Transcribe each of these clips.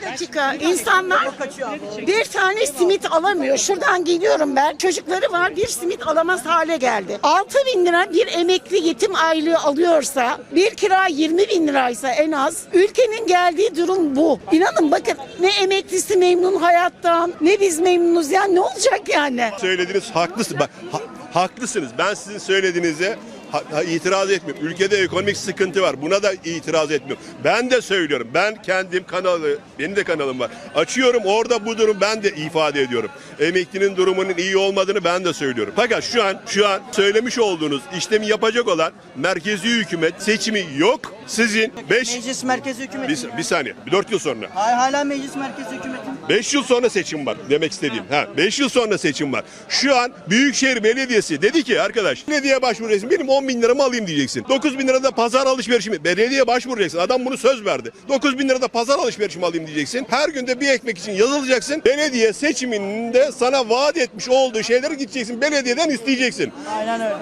Bir dakika insanlar bir tane simit alamıyor. Şuradan geliyorum ben. Çocukları var bir simit alamaz hale geldi. 6 bin lira bir emekli yetim aylığı alıyorsa bir kira 20 bin liraysa en az ülkenin geldiği durum bu. İnanın bakın ne emeklisi memnun hayattan ne biz memnunuz yani ne olacak yani? Söylediğiniz haklısınız. Bak ha- haklısınız. Ben sizin söylediğinize itiraz etmiyorum. Ülkede ekonomik sıkıntı var. Buna da itiraz etmiyorum. Ben de söylüyorum. Ben kendim kanalı, benim de kanalım var. Açıyorum orada bu durum ben de ifade ediyorum. Emeklinin durumunun iyi olmadığını ben de söylüyorum. Fakat şu an şu an söylemiş olduğunuz işlemi yapacak olan merkezi hükümet seçimi yok. Sizin 5 Meclis merkezi hükümeti. bir, bir saniye 4 yıl sonra Hayır hala meclis merkezi hükümeti. 5 yıl sonra seçim var demek istediğim. Ha 5 yıl sonra seçim var. Şu an Büyükşehir Belediyesi dedi ki arkadaş belediye başvuracaksın benim 10 bin liramı alayım diyeceksin. 9 bin lirada pazar alışverişimi belediye başvuracaksın. Adam bunu söz verdi. 9 bin lirada pazar alışverişimi alayım diyeceksin. Her günde bir ekmek için yazılacaksın. Belediye seçiminde sana vaat etmiş olduğu şeyleri gideceksin. Belediyeden isteyeceksin. Aynen öyle.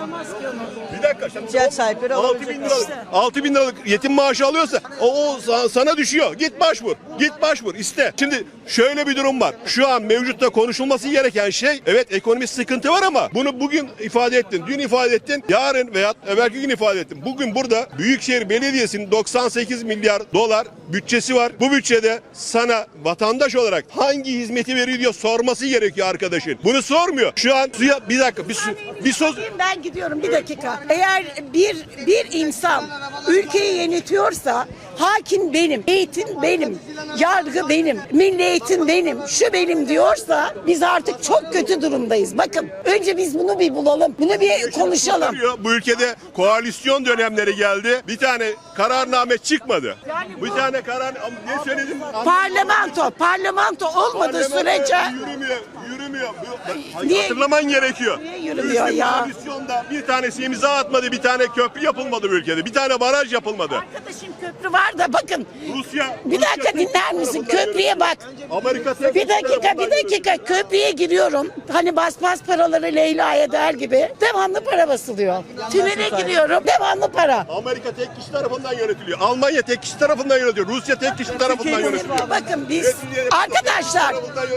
Bir dakika. Şimdi İhtiyaç sahipleri 6 bin liralık, 6 bin liralık yetim maaşı alıyorsa o, o sa- sana düşüyor. Git başvur. Git başvur. iste. Şimdi şöyle bir durum var. Şu an mevcutta konuşulması gereken şey evet ekonomik sıkıntı var ama bunu bugün ifade ettin. Dün ifade ettin. Yarın veya evvelki gün ifade ettin. Bugün burada Büyükşehir Belediyesi'nin 98 milyar dolar bütçesi var. Bu bütçede sana vatandaş olarak hangi hizmeti veriyor diye sorması gerekiyor arkadaşın. Bunu sormuyor. Şu an suya bir dakika bir, su, bir söz Ben gidiyorum bir dakika. Eğer bir bir insan ülkeyi yönetiyorsa hakim benim, eğitim benim, yargı benim, milli eğitim benim, şu benim diyorsa biz artık çok kötü durumdayız. Bakın önce biz bunu bir bulalım. Bunu bir konuşalım. Bu ülkede koalisyon dönemleri geldi. Bir tane kararname çıkmadı. Bir tane karar ne söyledim? Parlamento, parlamento olmadığı Parlamento sürece yürümüyor, yürümüyor. Niye- Hatırlaman gerekiyor. Niye yürümüyor ya? Bir tanesi imza atmadı, bir tane köprü yapılmadı bu ülkede. Bir tane baraj yapılmadı. Arkadaşım köprü var da bakın. Rusya Bir Rusya dakika dinler misin? Köprüye bak. Amerika Bir dakika, bir dakika. Köprüye giriyorum. Hani bas bas paraları Leyla'ya der gibi. Devamlı para basılıyor. Tünele giriyorum. Devamlı para. Amerika tek kişi tarafından yönetiliyor. Almanya tek kişi tarafından yönetiyor. Rusya tek kişi tarafından yönetiliyor. Bakın biz arkadaşlar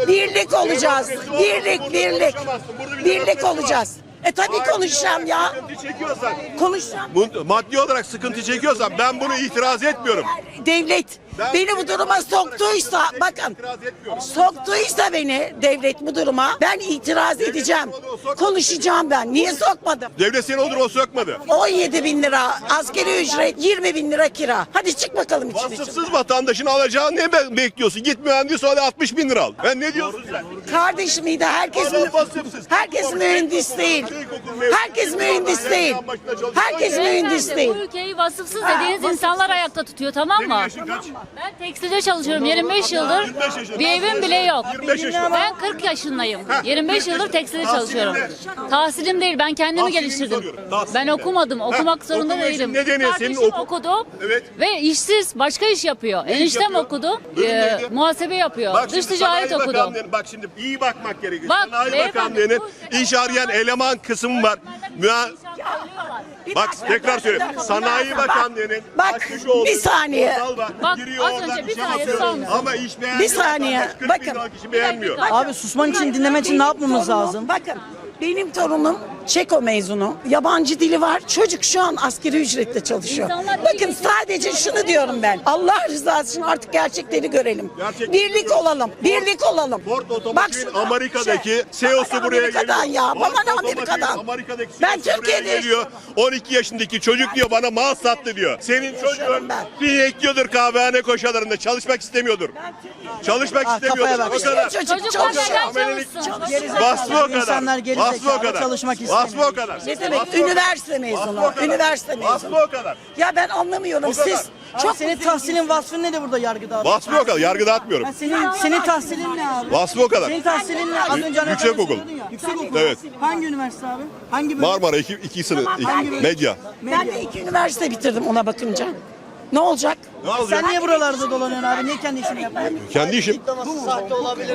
birlik olacağız. Birlik, birlik. Birlik olacağız. E tabii konuşacağım ya. Sıkıntı çekiyorsan, Konuşacağım. bu, maddi olarak sıkıntı çekiyorsan ben bunu itiraz etmiyorum. Devlet beni bu duruma soktuysa bakın soktuysa beni devlet bu duruma ben itiraz edeceğim. Konuşacağım ben. Niye sokmadım? Devlet seni o duruma sokmadı. 17 bin lira askeri ücret 20 bin lira kira. Hadi çık bakalım için için. Vasıfsız vatandaşın alacağı ne be- bekliyorsun? Git mühendis ol 60 bin lira al. Ben ne diyorsun sen? Kardeşim iyi de herkes Adam vasıfsız. herkes mühendis değil. Herkes mühendis değil. Herkes mühendis değil. Bu ülkeyi vasıfsız dediğiniz insanlar ayakta tutuyor tamam mı? yaşın kaç? Ben tekstilde çalışıyorum 25 yıldır. 25 yaşında. Bir evim bile yok. 25 yaşında. Ben 40 yaşındayım. 25 yıldır tekstilde çalışıyorum. Tahsilim değil ben kendimi Tahsilini geliştirdim. soruyorum. Tahsilini. Ben okumadım. Okumak zorunda okumak için değilim. nedeni senin Kardeşim oku- okudu Evet. ve işsiz başka iş yapıyor. Ne iş Eniştem yapıyor? okudu. Bölüm e, neydi? muhasebe yapıyor. Bak Dış şimdi ticaret Sanayi okudu. Bakanlığı'nın- Bak şimdi iyi bakmak gerekiyor. Bak, Sanayi beyefendi, Bakanlığı'nın bu- iş arayan eleman kısmı var. Müha- Bak tekrar söylüyorum. Sanayi. Bakanlığı'nın Bak, açmış olduğu bir saniye. portal var. Bak, Giriyor az oradan önce bir susar mısın? Ama iş beğenmiyor. Bir saniye, Vatandaş 40 bin bakın. beğenmiyor. Abi susman için dinlemen için ne yapmamız lazım? Bakın benim torunum Çeko mezunu. Yabancı dili var. Çocuk şu an askeri ücretle çalışıyor. İnsanlar Bakın sadece şunu diyorum ben. Allah rızası için artık gerçekleri görelim. Gerçekleri Birlik görüyoruz. olalım. Birlik olalım. Ford Otomobil şuna, Amerika'daki şey, CEO'su buraya Amerika'dan geliyor. ya. Ford Bana ne Amerika'dan? Amerika'daki Ben CEO'su buraya Türkiye'de geliyor. 12 yaşındaki çocuk diyor bana mal sattı diyor. Senin çocuğun ben. bir ekliyordur kahvehane koşalarında çalışmak istemiyordur. Çalışmak Ha, istemiyordur. O kadar. Çocuk Çocuk çalışıyor. Vasfı o kadar. İnsanlar geri Vasfı o kadar. çalışmak Vasfı o kadar. Ne demek? O kadar. Üniversite mezunu. Vasfı o kadar. Üniversite mezunu. o kadar. Ya ben anlamıyorum. O kadar. Siz Abi çok senin tahsilin vasfın ne de burada yargıda abi? Vasfı o kadar. Yargıda atmıyorum. Ha, senin senin tahsilin ne abi? Vasfı o kadar. Senin tahsilin ne? Az önce Yüksek anlatıyordun okul. ya. Yüksek okul. Evet. Hangi üniversite abi? Hangi bölüm? Marmara iki, iki sınıf. Tamam, iki- ben de- medya. Ben de iki üniversite bitirdim ona bakınca. Ne olacak? Ne alacağım? Sen niye buralarda dolanıyorsun abi? Niye kendi işini yapmıyorsun? Kendi işim.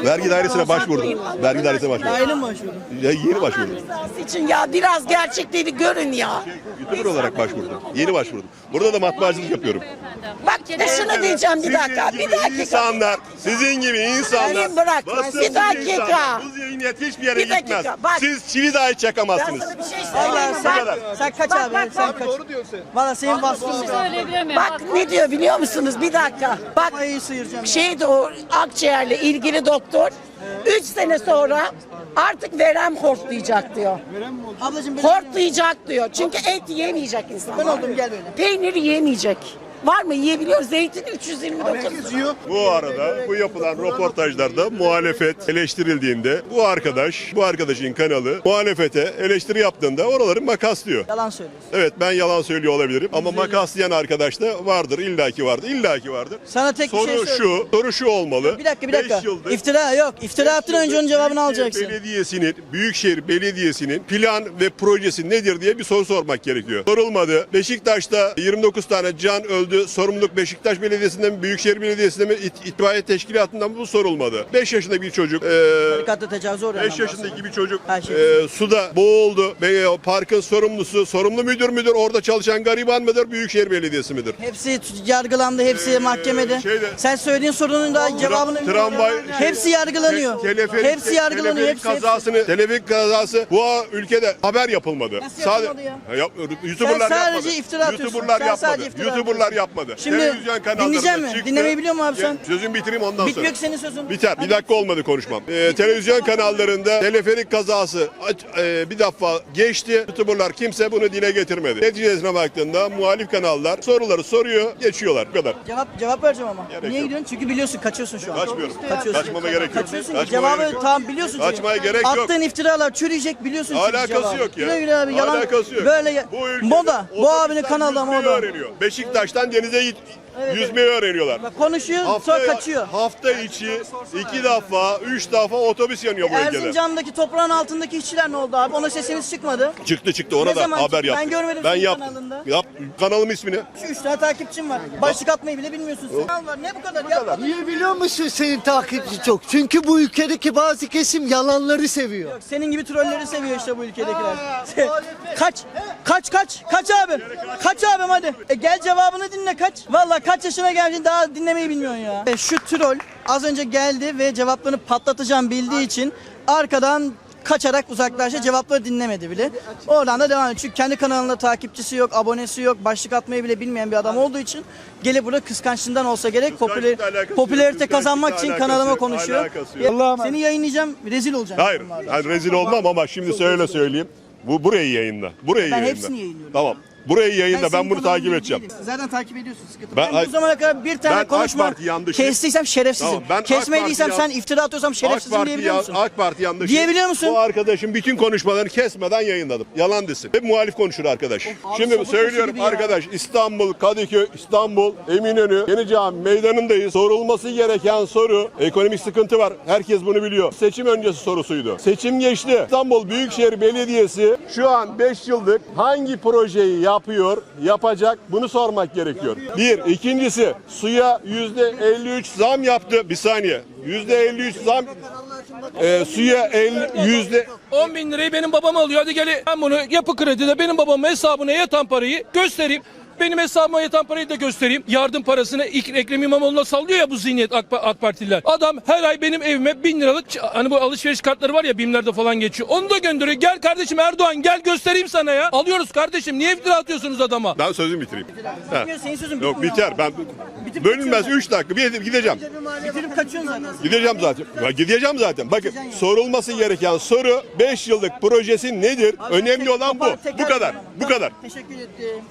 Vergi dairesine başvurdum. Vergi dairesine başvurdum. Aile mi başvurdun? Ya yeni başvurdum. Rızası için ya biraz gerçekleri görün ya. YouTuber olarak başvurdum. Yeni başvurdum. Burada da matbaacılık yapıyorum. Bak ne şunu diyeceğim bir dakika. Bir gibi dakika. insanlar, sizin gibi insanlar. Sayın bırak, basın bir gibi dakika. insanlar, Bu zihniyet hiçbir yere Bir dakika, gitmez. bak. Siz çivi dahi Ben çakamazsınız. sana bir şey Valla söyleyeyim. sen, Bak, sen kaç abi? sen kaç? Valla senin vasfın Bir yok. şey söyleyebilir miyim? bak ne diyor biliyor musunuz? Bir dakika. Bak şeydi o akciğerle ilgili doktor 3 sene sonra artık verem hortlayacak diyor. Ablacığım benim Hortlayacak diyor. Çünkü et yemeyecek insan. ben oldum gel böyle. Peyniri yemeyecek. Var mı? Yiyebiliyor. Zeytin 329. Bu arada bu yapılan röportajlarda muhalefet eleştirildiğinde bu arkadaş, bu arkadaşın kanalı muhalefete eleştiri yaptığında oraları makaslıyor. Yalan söylüyorsun. Evet ben yalan söylüyor olabilirim ama makaslayan arkadaş da vardır, illaki vardır, illaki vardır. Sana tek bir Soru şey söyle. şu, soru şu olmalı. Bir dakika bir Beş dakika. yıldır- İftira yok. İftira attın önce onun cevabını Büyükşehir alacaksın. Belediyesi'nin, Büyükşehir Belediyesi'nin plan ve projesi nedir diye bir soru sormak gerekiyor. Sorulmadı. Beşiktaş'ta 29 tane can öldü. Sorumluluk Beşiktaş Belediyesi'nden mi, Büyükşehir Belediyesi'nden mi, İt- itfaiye teşkilatından mı bu sorulmadı. 5 yaşında bir çocuk, e, Dikkatle tecavüze uğrayan 5 adam yaşındaki bir çocuk şey. e, suda boğuldu. Ve o parkın sorumlusu, sorumlu müdür müdür, orada çalışan gariban mıdır, Büyükşehir Belediyesi midir? Hepsi yargılandı, hepsi Ee, mahkemede. şeyde- Sen söylediğin sorunun da cevabını tramvay Hepsi yargılanıyor. te- teleferik, hepsi yargılanıyor. Hepsi, hepsi. kazasını, teleferik kazası bu ülkede haber yapılmadı. Nasıl yapılmadı ya? Ha, yap- YouTuber'lar Sen sadece yapmadı. iftira atıyorsun. YouTuber'lar yapmadı. sadece YouTuber'lar. Yapmadı. Şimdi Televizyon kanallarında dinleyecek mi? çıktı. Dinlemeyi biliyor musun abi sen? Sözümü bitireyim ondan Bitmiyor sonra. ki senin sözün. Biter. Bir dakika olmadı konuşmam. Ee, televizyon kanallarında teleferik kazası aç- e, bir defa geçti. YouTuber'lar kimse bunu dile getirmedi. Neticesine baktığında muhalif kanallar soruları soruyor, geçiyorlar. Bu kadar. Cevap cevap vereceğim ama. Gerek Niye yok. gidiyorsun? Çünkü biliyorsun kaçıyorsun şu an. Kaçmıyorum. Kaçıyorsun. Kaçmama gerek yok. Kaçıyorsun. Kaçmama cevabı gerek yok. tam biliyorsun. çünkü. Kaçmaya gerek yok. Attığın iftiralar çürüyecek biliyorsun çünkü Alakası cevabı. yok ya. Güle güle abi yalan. Alakası yok. Böyle ya- Bu ülkede moda. Bu abinin kanalda yüzmeyi moda. öğreniyor. Beşiktaş'tan denize git- Evet, yüzmeyi öğreniyorlar. Bak konuşuyor sonra kaçıyor. hafta içi iki defa, üç defa otobüs yanıyor bu ülkede. Erzincan'daki toprağın altındaki işçiler ne oldu abi? Ona sesiniz çıkmadı. Çıktı çıktı ona Ne da zaman haber çıktı? Ben yaptım. görmedim Ben senin yaptım. kanalında. Yap, kanalım ismini. Şu üç tane takipçim var. Başlık atmayı bile bilmiyorsun sen. Kanal var. Ne bu kadar? Yapma. Niye biliyor musun senin takipçi çok? Çünkü bu ülkedeki bazı kesim yalanları seviyor. Yok, Senin gibi trolleri seviyor işte bu ülkedekiler. kaç, kaç, kaç, kaç abim. Kaç abim hadi. E gel cevabını dinle kaç. Vallahi kaç yaşına geldin daha dinlemeyi bilmiyorsun ya. E, şu troll az önce geldi ve cevaplarını patlatacağım bildiği için arkadan kaçarak uzaklaştı cevapları dinlemedi bile. Oradan da devam ediyor. Çünkü kendi kanalında takipçisi yok, abonesi yok, başlık atmayı bile bilmeyen bir adam olduğu için gelip burada kıskançlığından olsa gerek popüler, popülerite kazanmak için kanalıma konuşuyor. Seni yayınlayacağım, rezil olacağım. Hayır, yani rezil olmam ama şimdi söyle söyleyeyim. Bu burayı yayınla. Burayı Ben yayınla. hepsini yayınlıyorum. Tamım. Burayı yayınla. Ben, bunu takip edeceğim. Zaten takip ediyorsun sıkıntı. Ben- Ben, bu zamana kadar bir tane Ben AK konuşma Parti yandaşıyım. kestiysem şerefsizim. Tamam, ben AK Kesmediysem Parti sen iftira atıyorsam AK şerefsizim Parti, diyebiliyor musun? AK Parti yandaşı. Diyebiliyor musun? Bu arkadaşın bütün konuşmalarını kesmeden yayınladım. Yalan desin. Hep muhalif konuşur arkadaş. Şimdi sapık söylüyorum gibi ya. arkadaş İstanbul, Kadıköy, İstanbul, Eminönü, Yeni Cami meydanındayız. Sorulması gereken soru ekonomik sıkıntı var. Herkes bunu biliyor. Seçim öncesi sorusuydu. Seçim geçti. İstanbul Büyükşehir Belediyesi şu an 5 yıllık hangi projeyi yapıyor, yapacak bunu sormak gerekiyor. Bir. ikincisi suya %53 zam yaptı. Bir saniye. %53 zam e, suya 50 yüzde 10 bin lirayı benim babam alıyor. Hadi gel ben bunu yapı kredide benim babamın hesabına yatan parayı göstereyim. Benim hesabıma yatan parayı da göstereyim. Yardım parasını İk- Ekrem İmamoğlu'na sallıyor ya bu zihniyet AK, AK Partililer. Adam her ay benim evime bin liralık hani bu alışveriş kartları var ya BİM'lerde falan geçiyor. Onu da gönderiyor. Gel kardeşim Erdoğan gel göstereyim sana ya. Alıyoruz kardeşim. Niye iftira atıyorsunuz adama? Ben sözümü bitireyim. Ha. Bitmiyor, senin sözün Yok bitmiyor. biter. Ben Bitip bölünmez kaçıyor 3 dakika. Bir gideceğim. Bitirip kaçıyorsun zaten. Gideceğim zaten. Ya gideceğim zaten. Bakın sorulması gereken soru 5 yıllık projesi nedir? Abi, Önemli tek- olan bu. Bu kadar. Bu kadar. Teşekkür ettim.